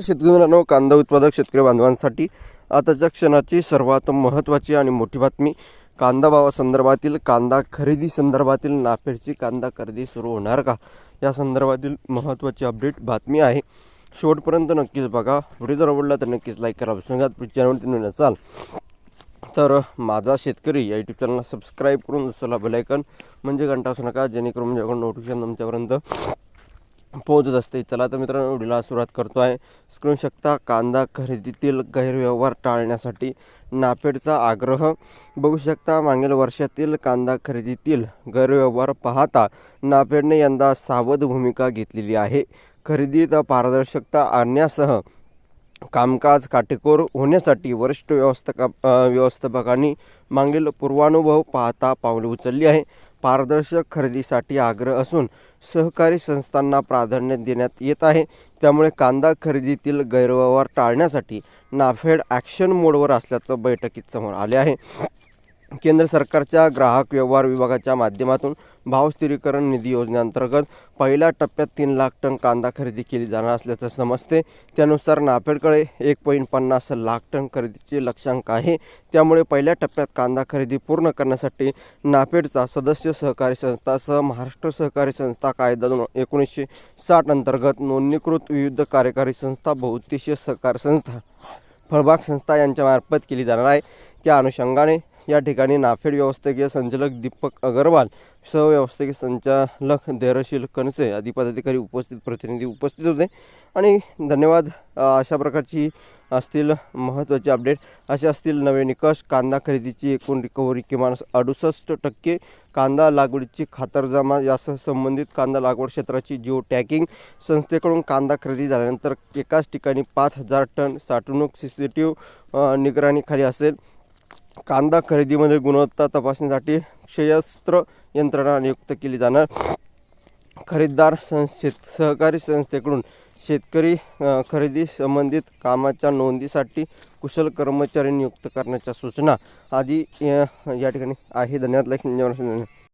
शेतकरी मित्रांनो कांदा उत्पादक शेतकरी बांधवांसाठी आताच्या क्षणाची सर्वात महत्त्वाची आणि मोठी बातमी कांदा भावासंदर्भातील कांदा खरेदी संदर्भातील नाफेडची कांदा खरेदी सुरू होणार का? या संदर्भातील महत्त्वाची अपडेट बातमी आहे. शेवटपर्यंत नक्कीच बघा. व्हिडिओ जर आवडला तर नक्कीच लाईक करा. संघात चॅनलवरती नवीन असाल तर माझा शेतकरी या यूट्यूब चॅनलला सबस्क्राईब करून दुसऱ्याला बेलायकन म्हणजे घंटा असू नका. जेणेकरून माझ्याकडून नोटिफिकेशन तुमच्यापर्यंत पोहोचत असते. चला तर मित्रांनो व्हिडिओला सुरुवात करतो आहे. स्क्रीन शकता कांदा खरेदीतील गैरव्यवहार टाळण्यासाठी नाफेडचा आग्रह. बघू शकता मागील वर्षातील कांदा खरेदीतील गैरव्यवहार पाहता नाफेडने यंदा सावध भूमिका घेतलेली आहे. खरेदीत पारदर्शकता आणण्यासह कामकाज काटेकोर होण्यासाठी वरिष्ठ व्यवस्थापका व्यवस्थापकांनी मागील पूर्वानुभव पाहता पावले उचलली आहे. पारदर्शक खरेदीसाठी आग्रह असून सहकारी संस्थांना प्राधान्य देण्यात येत आहे. त्यामुळे कांदा खरेदीतील गैरव्यवहार टाळण्यासाठी नाफेड ॲक्शन मोडवर असल्याचं बैठकीत समोर आले आहे. केंद्र सरकारच्या ग्राहक व्यवहार विभागाच्या माध्यमातून भाव स्थिरीकरण निधी योजनेअंतर्गत पहिल्या टप्प्यात तीन लाख टन कांदा खरेदी केली जाणार असल्याचं समजते. त्यानुसार नाफेडकडे एक पॉईंट पन्नास लाख टन खरेदीचे लक्षांक आहे. त्यामुळे पहिल्या टप्प्यात कांदा खरेदी पूर्ण करण्यासाठी नाफेडचा सदस्य सहकारी संस्थासह महाराष्ट्र सहकारी संस्था कायदा दोन एकोणीसशे साठ अंतर्गत नोंदणीकृत विविध कार्यकारी संस्था बहुउद्देशीय सहकारी संस्था फळबाग संस्था यांच्यामार्फत केली जाणार आहे. त्या अनुषंगाने या ठिकाणी नाफेड व्यवस्थाकीय संचालक दीपक अगरवाल सहव्यवस्थाकीय संचालक धैर्यशील कणसे आदी पदाधिकारी उपस्थित प्रतिनिधी उपस्थित होते. आणि धन्यवाद अशा प्रकारची असतील महत्त्वाचे अपडेट. असे असतील नवे निकष कांदा खरेदीची एकूण रिकव्हरी किमान अडुसष्ट टक्के कांदा लागवडीची खातरजमा यासह संबंधित कांदा लागवड क्षेत्राची जिओ टॅकिंग संस्थेकडून कांदा खरेदी झाल्यानंतर एकाच ठिकाणी पाच हजार टन साठवणूक सी सी टी व्ही निगराणीखाली असेल. कांदा खरेदीमध्ये गुणवत्ता तपासणीसाठी क्षयस्त्र यंत्रणा नियुक्त केली जाणार. खरेदीदार संस्थेत सहकारी संस्थेकडून शेतकरी खरेदी संबंधित कामाच्या नोंदीसाठी कुशल कर्मचारी नियुक्त करण्याच्या सूचना आदी या ठिकाणी आहे. धन्यवाद. लाईक